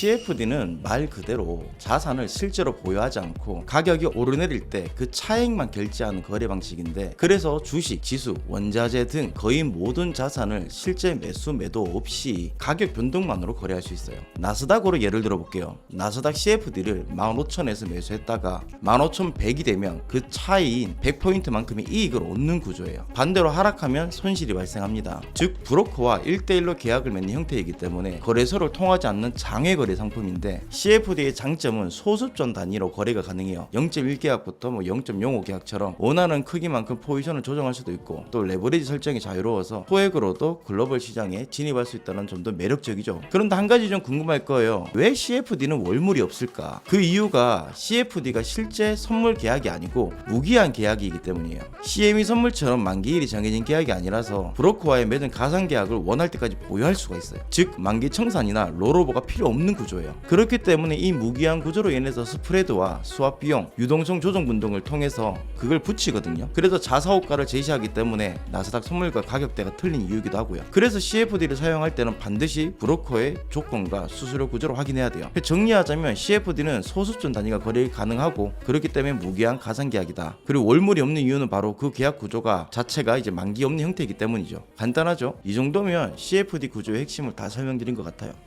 CFD는 말 그대로 자산을 실제로 보유하지 않고 가격이 오르내릴 때 그 차익만 결제하는 거래 방식인데 그래서 주식, 지수, 원자재 등 거의 모든 자산을 실제 매수 매도 없이 가격 변동만으로 거래할 수 있어요. 나스닥으로 예를 들어 볼게요. 나스닥 CFD를 15,000에서 매수했다가 15,100이 되면 그 차이인 100포인트만큼의 이익을 얻는 구조예요. 반대로 하락하면 손실이 발생합니다. 즉 브로커와 1대1로 계약을 맺는 형태이기 때문에 거래소를 통하지 않는 장외 거래 상품인데 CFD의 장점은 소수점 단위로 거래가 가능해요. 0.1계약부터 뭐 0.05계약처럼 원하는 크기만큼 포지션을 조정할 수도 있고 또 레버리지 설정이 자유로워서 소액으로도 글로벌 시장에 진입할 수 있다는 점도 매력적이죠. 그런데 한 가지 좀 궁금할 거예요. 왜 CFD는 월물이 없을까? 그 이유가 CFD가 실제 선물 계약이 아니고 무기한 계약이기 때문이에요. CME 선물처럼 만기일이 정해진 계약이 아니라서 브로커와의 맺은 가상 계약을 원할 때까지 보유할 수가 있어요. 즉 만기 청산이나 롤오버가 필요 없는 구조예요. 그렇기 때문에 이 무기한 구조로 인해서 스프레드와 수합 비용, 유동성 조정 분동을 통해서 그걸 붙이거든요. 그래서 자사호가를 제시하기 때문에 나스닥 선물과 가격대가 틀린 이유기도 하고요. 그래서 CFD를 사용할 때는 반드시 브로커의 조건과 수수료 구조를 확인해야 돼요. 정리하자면 CFD는 소수점 단위가 거래 가능하고 그렇기 때문에 무기한 가상 계약이다. 그리고 월물이 없는 이유는 바로 그 계약 구조가 자체가 이제 만기 없는 형태이기 때문이죠. 간단하죠? 이 정도면 CFD 구조의 핵심을 다 설명드린 것 같아요.